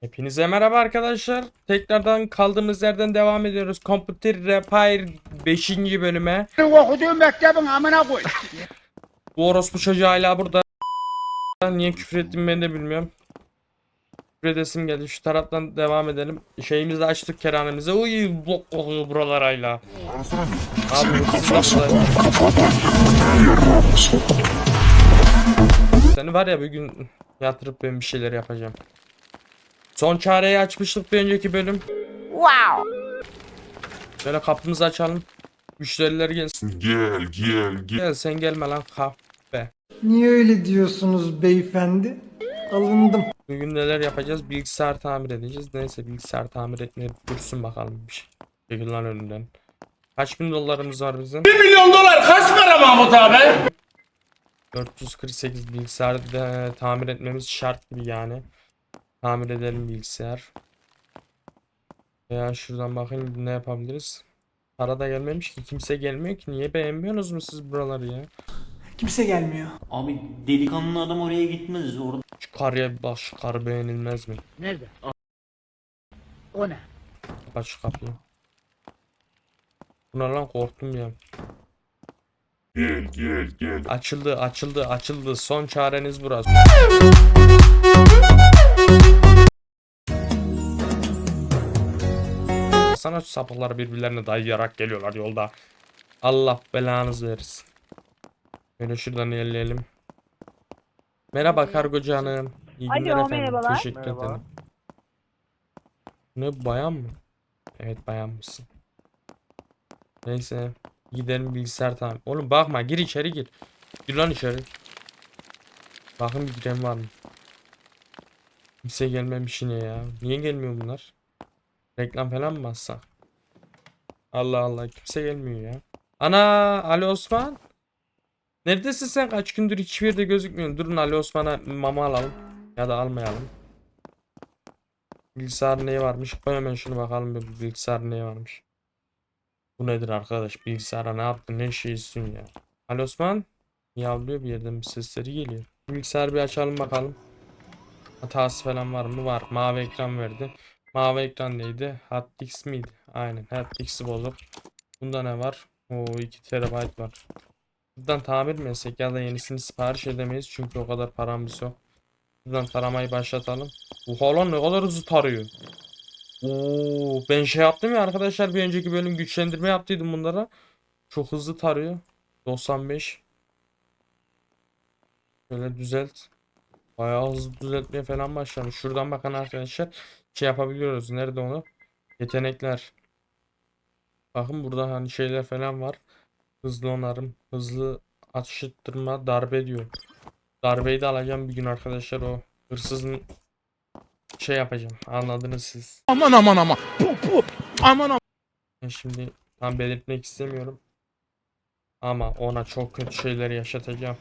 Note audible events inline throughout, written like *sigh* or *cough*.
Hepinize merhaba arkadaşlar. Tekrardan kaldığımız yerden devam ediyoruz. Computer Repair 5. bölüme. okuduğum mektebin amına koy. *laughs* Bu orospu çocuğu hala burada. Niye küfür ettim ben de bilmiyorum. Küfür edesim geldi. Şu taraftan devam edelim. Şeyimizi açtık kerhanemize. Uy blok oluyor buralar hala. Abi hırsız. Seni var ya bugün yatırıp ben bir şeyler yapacağım. Son çareyi açmıştık bir önceki bölüm. Wow. Şöyle kapımızı açalım. Müşteriler gelsin. Gel gel gel. Gel sen gelme lan kahpe. Niye öyle diyorsunuz beyefendi? Alındım. Bugün neler yapacağız? Bilgisayar tamir edeceğiz. Neyse bilgisayar tamir etmeye dursun bakalım bir şey. Çekil lan önünden. Kaç bin dolarımız var bizim? 1 milyon dolar kaç para Mahmut abi? 448 bilgisayar da tamir etmemiz şart gibi yani. Tamir edelim bilgisayar. Veya şuradan bakayım ne yapabiliriz. Para da gelmemiş ki kimse gelmiyor ki. Niye beğenmiyorsunuz mu siz buraları ya? Kimse gelmiyor. Abi delikanlı adam oraya gitmez. Orada Şu karıya bir bak şu karı beğenilmez mi? Nerede? O ne? Kapat şu kapıyı. Buna lan korktum ya. Gel gel gel. Açıldı açıldı açıldı. Son çareniz burası. Sana şu sapıklar birbirlerine dayayarak geliyorlar yolda. Allah belanızı versin. Böyle şuradan elleyelim. Merhaba kargocu hanım. İyi Alo, günler efendim. merhabalar. Teşekkür ederim. Ne bayan mı? Evet bayan mısın? Neyse. Gidelim bilgisayar tamam. Oğlum bakma gir içeri gir. Gir lan içeri. Bakın bir giren var mı? Kimse gelmemiş yine ya. Niye gelmiyor bunlar? Reklam falan mı bassak? Allah Allah kimse gelmiyor ya. Ana Ali Osman. Neredesin sen? Kaç gündür hiçbir yerde gözükmüyorsun. Durun Ali Osman'a mama alalım. Ya da almayalım. Bilgisayar neye varmış? Koy hemen şunu bakalım bir bilgisayar neye varmış. Bu nedir arkadaş? Bilgisayara ne yaptın? Ne şey istiyorsun ya? Ali Osman? Yavruyor bir yerden bir sesleri geliyor. Bilgisayarı bir açalım bakalım. Hatası falan var mı? Var. Mavi ekran verdi. Mavi ekran neydi? Hotfix miydi? Aynen. Hotfix'i bozuk. Bunda ne var? Oo 2 TB var. Buradan tamir mi etsek ya da yenisini sipariş edemeyiz çünkü o kadar paramız yok. Buradan taramayı başlatalım. Bu lan ne kadar hızlı tarıyor. Oo, ben şey yaptım ya arkadaşlar bir önceki bölüm güçlendirme yaptıydım bunlara. Çok hızlı tarıyor. 95. Böyle düzelt. Bayağı hızlı düzeltmeye falan başlamış. Şuradan bakın arkadaşlar şey yapabiliyoruz. Nerede onu? Yetenekler. Bakın burada hani şeyler falan var. Hızlı onarım, hızlı atış ettirme, darbe diyor. Darbeyi de alacağım bir gün arkadaşlar o hırsızın şey yapacağım. Anladınız siz. Aman aman aman. Puh, puh. Aman aman. Ben şimdi tam belirtmek istemiyorum. Ama ona çok kötü şeyler yaşatacağım.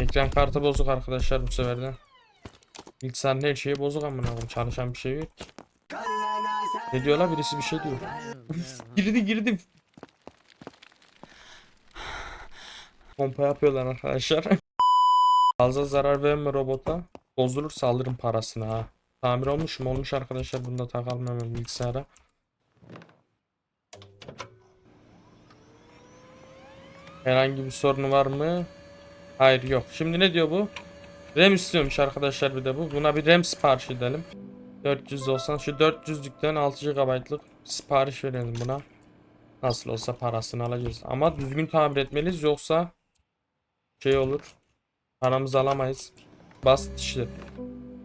Ekran kartı bozuk arkadaşlar bu sefer de. Bilgisayarın her şeyi bozuk amına koyayım. Çalışan bir şey yok. Ne diyorlar birisi bir şey diyor. *laughs* Girdi girdi. Pompa yapıyorlar arkadaşlar. *laughs* Fazla zarar verme robota. Bozulur saldırın parasını ha. Tamir olmuş mu? Olmuş arkadaşlar. Bunu da takalım hemen bilgisayara. Herhangi bir sorunu var mı? Hayır yok. Şimdi ne diyor bu? RAM istiyormuş arkadaşlar bir de bu. Buna bir RAM sipariş edelim. 490 şu 400'lükten 6 GB'lık sipariş verelim buna. Nasıl olsa parasını alacağız. Ama düzgün tamir etmeliyiz yoksa şey olur. Paramızı alamayız. Basit işte.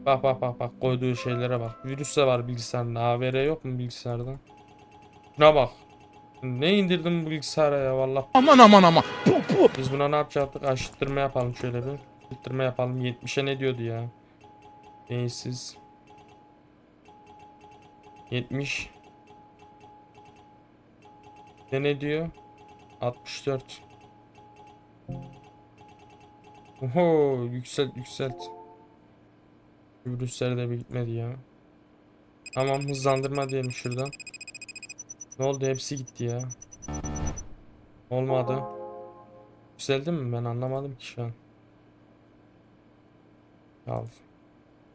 Bak bak bak bak koyduğu şeylere bak. Virüs de var bilgisayarda. AVR yok mu bilgisayarda? Şuna bak. Ne indirdim bu bilgisayara ya vallahi. Aman aman aman. Puh, puh. Biz buna ne yapacaktık? Aşıttırma yapalım şöyle bir. Aşıttırma yapalım. 70'e ne diyordu ya? Neysiz. 70. Ne ne diyor? 64. Oho yükselt yükselt. Virüsler de bir gitmedi ya. Tamam hızlandırma diyelim şuradan. Ne oldu hepsi gitti ya. Olmadı. Yükseldi mi? Ben anlamadım ki şu an. Ya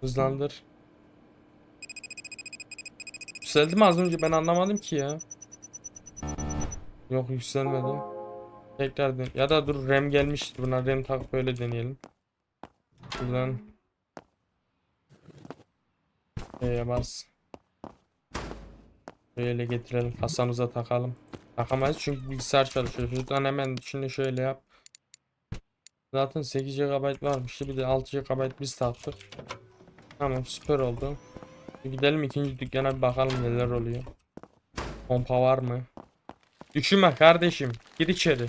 hızlandır. Yükseldi mi az önce ben anlamadım ki ya. Yok yükselmedi. Tekrar den- ya da dur RAM gelmiştir buna RAM takıp öyle deneyelim. Buradan Şeye bas. Böyle getirelim kasamıza takalım. Takamayız çünkü bilgisayar çalışıyor. Şuradan hemen şimdi şöyle yap. Zaten 8 GB varmış. Bir de 6 GB biz taktık. Tamam süper oldu. Gidelim ikinci dükkana bir bakalım neler oluyor. Pompa var mı? Düşünme kardeşim. Gir içeri.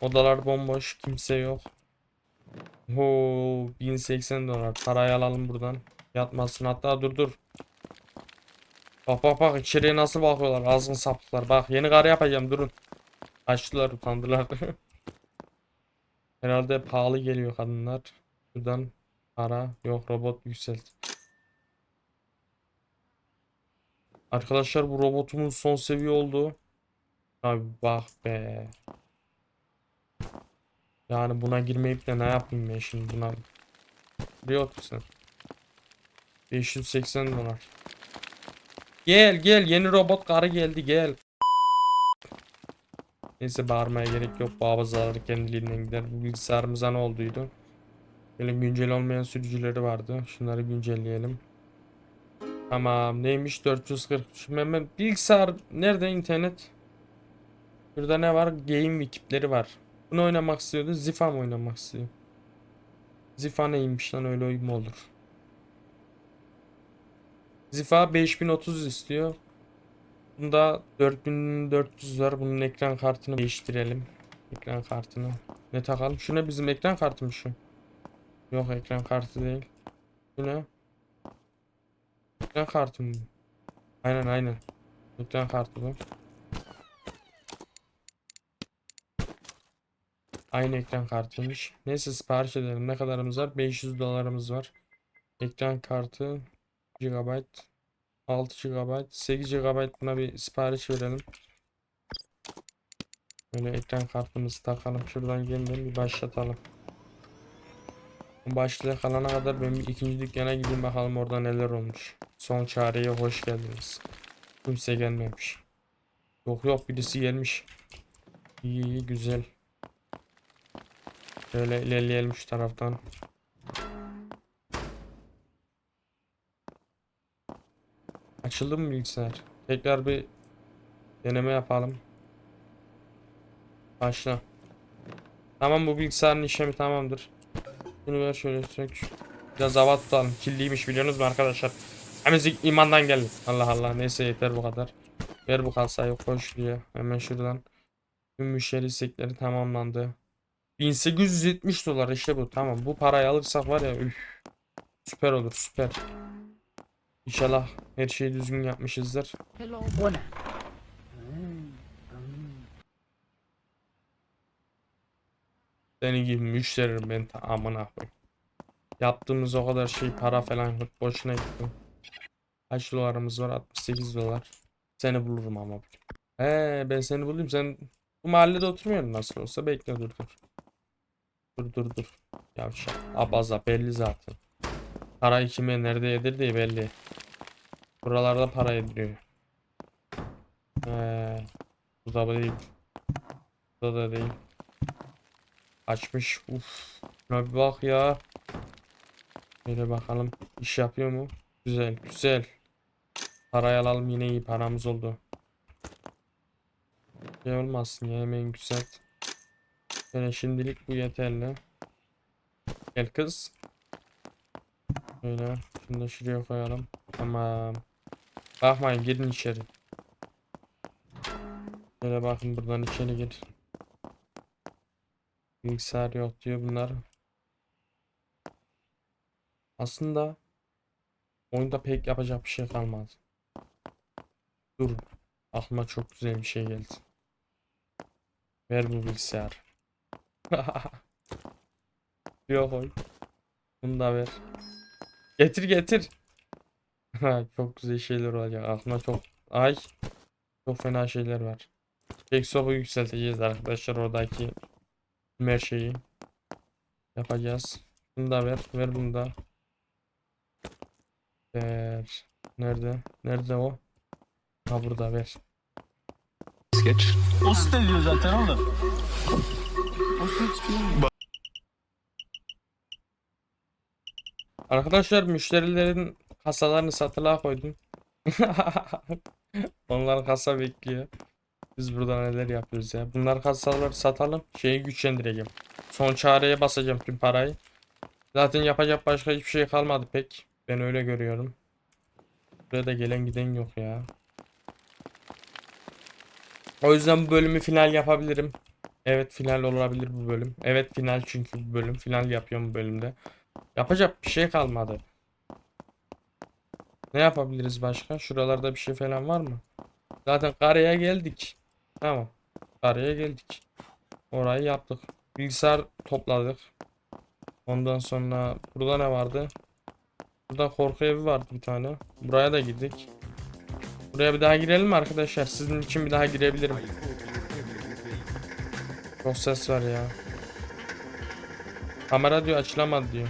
Odalar bomboş. Kimse yok. Oo 1080 dolar. Parayı alalım buradan. Yatmasın. Hatta dur dur. Bak bak bak içeriye nasıl bakıyorlar. Azgın sapıklar. Bak yeni kar yapacağım durun. Açtılar utandılar. *laughs* Herhalde pahalı geliyor kadınlar. Buradan para yok robot yükselt. Arkadaşlar bu robotumuz son seviye oldu. Abi bak be. Yani buna girmeyip de ne yapayım ben şimdi buna. Otur sen. 580 dolar. Gel gel yeni robot karı geldi gel. Neyse bağırmaya gerek yok. Bazıları kendiliğinden gider. Bu bilgisayarımıza ne olduydu? Böyle güncel olmayan sürücüleri vardı. Şunları güncelleyelim. Tamam neymiş 440. Şimdi hemen bilgisayar nerede internet? Burada ne var? Game ekipleri var. Bunu oynamak istiyordu. Zifa mı oynamak istiyor? Zifa neymiş lan öyle oyun mu olur? Zifa 5030 istiyor. Bunda 4400 var. Bunun ekran kartını değiştirelim. Ekran kartını. Ne takalım? Şu ne bizim ekran kartı mı şu? Yok ekran kartı değil. Bu ne? Ekran kartı mı? Aynen aynen. Ekran kartı bu. Aynı ekran kartıymış. Neyse sipariş edelim. Ne kadarımız var? 500 dolarımız var. Ekran kartı GB 6 GB 8 GB buna bir sipariş verelim. Böyle ekran kartımızı takalım. Şuradan yeniden bir başlatalım. Başlığa kalana kadar ben bir ikinci dükkana gideyim bakalım orada neler olmuş. Son çareye hoş geldiniz. Kimse gelmemiş. Yok yok birisi gelmiş. İyi iyi güzel. Şöyle ilerleyelim şu taraftan. Açıldı mı bilgisayar? Tekrar bir deneme yapalım. Başla. Tamam bu bilgisayarın işlemi tamamdır. Bunu ver şöyle sök. Biraz hava tutalım. Kirliymiş biliyorsunuz mu arkadaşlar? Temizlik imandan geldi. Allah Allah neyse yeter bu kadar. Ver bu kasayı koş diye. Hemen şuradan. Tüm müşteri istekleri tamamlandı. 1870 dolar işte bu. Tamam bu parayı alırsak var ya üf. Süper olur süper. İnşallah her şeyi düzgün yapmışızdır. O ne? Seni gibi müşterim ben amına koyayım. Yaptığımız o kadar şey para falan hep boşuna gitti. Kaç dolarımız var? 68 dolar. Seni bulurum ama. He ben seni bulayım. Sen bu mahallede oturmuyorsun nasıl olsa. Bekle dur dur. Dur dur dur. Yavşak. Abaza belli zaten. Parayı kime nerede yedirdiği belli. Buralarda para yediriyor. He. Bu da değil. Bu da değil. Açmış. Uf. Şuna bir bak ya. Böyle bakalım. İş yapıyor mu? Güzel, güzel. Parayı alalım yine iyi paramız oldu. Şey olmasın ya hemen güzel. Böyle şimdilik bu yeterli. Gel kız. Böyle şunu da şuraya koyalım. Tamam. Bakmayın girin içeri. Böyle bakın buradan içeri gir. Bilgisayar yok diyor bunlar. Aslında oyunda pek yapacak bir şey kalmadı. Dur. Aklıma çok güzel bir şey geldi. Ver bu bilgisayar. *laughs* Yok oy. Bunu da ver. Getir getir. Çok güzel şeyler olacak. Aklıma çok ay çok fena şeyler var. Tek soba yükselteceğiz arkadaşlar oradaki her şeyi yapacağız. Bunu da ver. Ver bunu da. Ver. Nerede? Nerede o? Ha burada ver. O site diyor zaten oğlum. Arkadaşlar müşterilerin kasalarını satılığa koydum. *laughs* Onlar kasa bekliyor. Biz burada neler yapıyoruz ya. Bunlar kasaları satalım. Şeyi güçlendireceğim. Son çareye basacağım tüm parayı. Zaten yapacak başka hiçbir şey kalmadı pek. Ben öyle görüyorum. Buraya da gelen giden yok ya. O yüzden bu bölümü final yapabilirim. Evet final olabilir bu bölüm. Evet final çünkü bu bölüm. Final yapıyorum bu bölümde. Yapacak bir şey kalmadı. Ne yapabiliriz başka? Şuralarda bir şey falan var mı? Zaten karaya geldik. Tamam. Karaya geldik. Orayı yaptık. Bilgisayar topladık. Ondan sonra burada ne vardı? Burada korku evi vardı bir tane. Buraya da girdik. Buraya bir daha girelim mi arkadaşlar? Sizin için bir daha girebilirim. Çok ses var ya. Kamera diyor açılamadı diyor.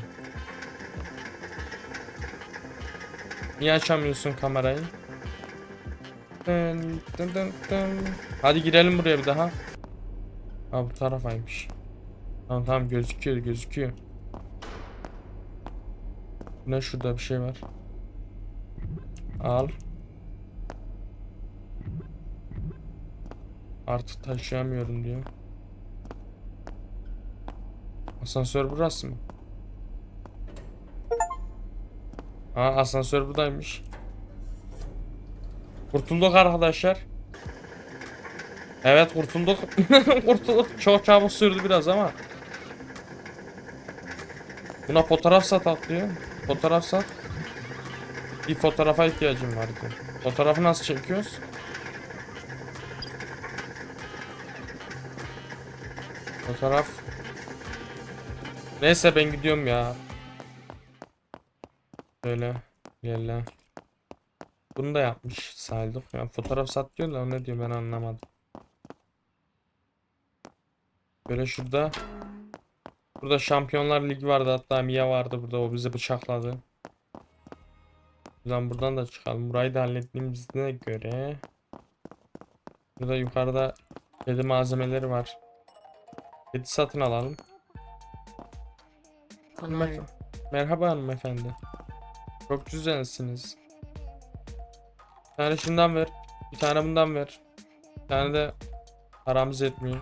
Niye açamıyorsun kamerayı? Dın dın dın dın. Hadi girelim buraya bir daha. Ha bu tarafaymış. Tamam tamam gözüküyor gözüküyor. Ne şurada bir şey var. Al. Artık taşıyamıyorum diyor. Asansör burası mı? Ha asansör buradaymış. Kurtulduk arkadaşlar. Evet kurtulduk. *laughs* kurtulduk. Çok çabuk sürdü biraz ama. Buna fotoğraf sat diyor. Fotoğraf sat. Bir fotoğrafa ihtiyacım var diyor. Fotoğrafı nasıl çekiyoruz? Fotoğraf. Neyse ben gidiyorum ya. Böyle. Gel Bunu da yapmış saydık. Ya fotoğraf sat diyor da ne diyor ben anlamadım. Böyle şurada. Burada Şampiyonlar Ligi vardı hatta Mia vardı burada o bizi bıçakladı. Buradan buradan da çıkalım. Burayı da hallettiğimize göre. Burada yukarıda kedi malzemeleri var. Kedi satın alalım. Merhaba hanımefendi. Çok güzelsiniz. Bir tane şundan ver. Bir tane bundan ver. Bir tane de paramız etmiyor.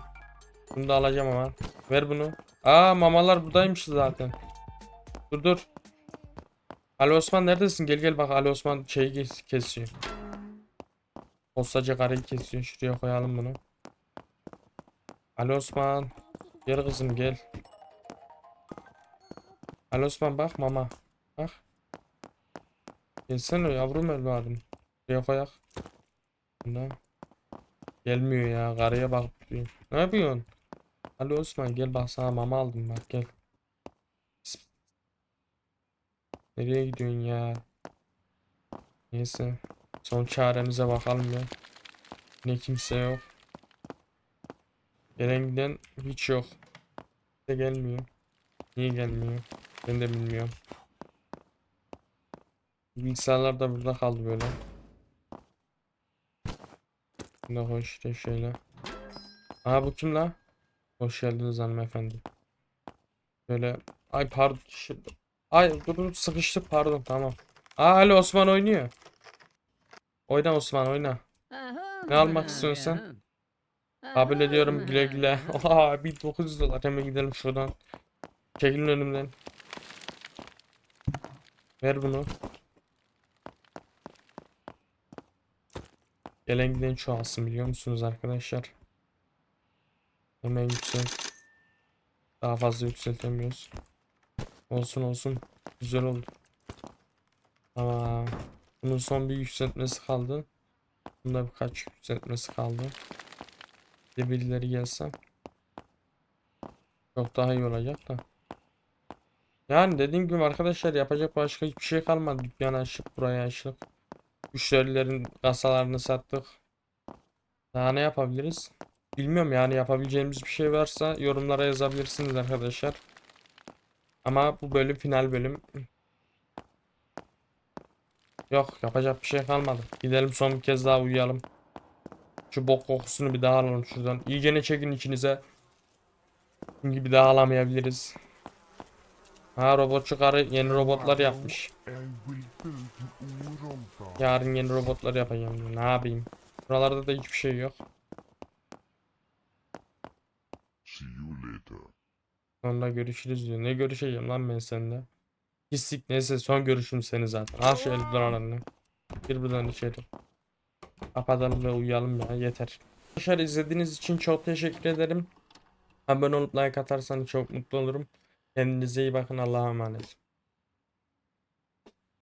Bunu da alacağım ama. Ver bunu. Aa mamalar buradaymış zaten. Dur dur. Ali Osman neredesin? Gel gel bak Ali Osman şeyi kes- kesiyor. Postacı karıyı kesiyor. Şuraya koyalım bunu. Ali Osman. Gel kızım gel. Ali Osman bak mama. Bak. Gelsene yavrum evladım. Şuraya koyak. Bunda. Gelmiyor ya. Karıya bak. diyor. Ne yapıyorsun? Ali Osman gel bak sana mama aldım bak gel. Nereye gidiyorsun ya? Neyse. Son çaremize bakalım ya. Ne kimse yok. Gelen giden hiç yok. De gelmiyor. Niye gelmiyor? Ben de bilmiyorum. Bilgisayarlar da burada kaldı böyle. Da koy işte şöyle. Aa bu kim la? Hoş geldiniz hanımefendi. Böyle ay pardon Ay dur dur sıkıştık pardon tamam. Aa Ali Osman oynuyor. Oyna Osman oyna. Ne almak istiyorsun sen? Kabul ediyorum güle güle. *laughs* Oha 1900 dolar hemen gidelim şuradan. Çekilin önümden. Ver bunu. Gelen giden çoğalsın biliyor musunuz arkadaşlar? Hemen yüksel. Daha fazla yükseltemiyoruz. Olsun olsun. Güzel oldu. Tamam. Bunun son bir yükseltmesi kaldı. Bunda birkaç yükseltmesi kaldı. De birileri gelse. Çok daha iyi olacak da. Yani dediğim gibi arkadaşlar yapacak başka hiçbir şey kalmadı. Dükkanı açtık, burayı açtık. Müşterilerin kasalarını sattık. Daha ne yapabiliriz? Bilmiyorum yani yapabileceğimiz bir şey varsa yorumlara yazabilirsiniz arkadaşlar. Ama bu bölüm final bölüm. Yok yapacak bir şey kalmadı. Gidelim son bir kez daha uyuyalım. Şu bok kokusunu bir daha alalım şuradan. İyicene çekin içinize. Çünkü bir daha alamayabiliriz. Ha robotçu karı yeni robotlar yapmış. Yarın yeni robotlar yapacağım. Ne yapayım? Buralarda da hiçbir şey yok. See you later. Sonra görüşürüz diyor. Ne görüşeceğim lan ben seninle? Pislik neyse son görüşüm seni zaten. Al şu eldivenlerini. Gir buradan içeri. Kapatalım ve uyuyalım ya yeter. Arkadaşlar izlediğiniz için çok teşekkür ederim. Abone olup like atarsanız çok mutlu olurum. Kendinize iyi bakın Allah'a emanet.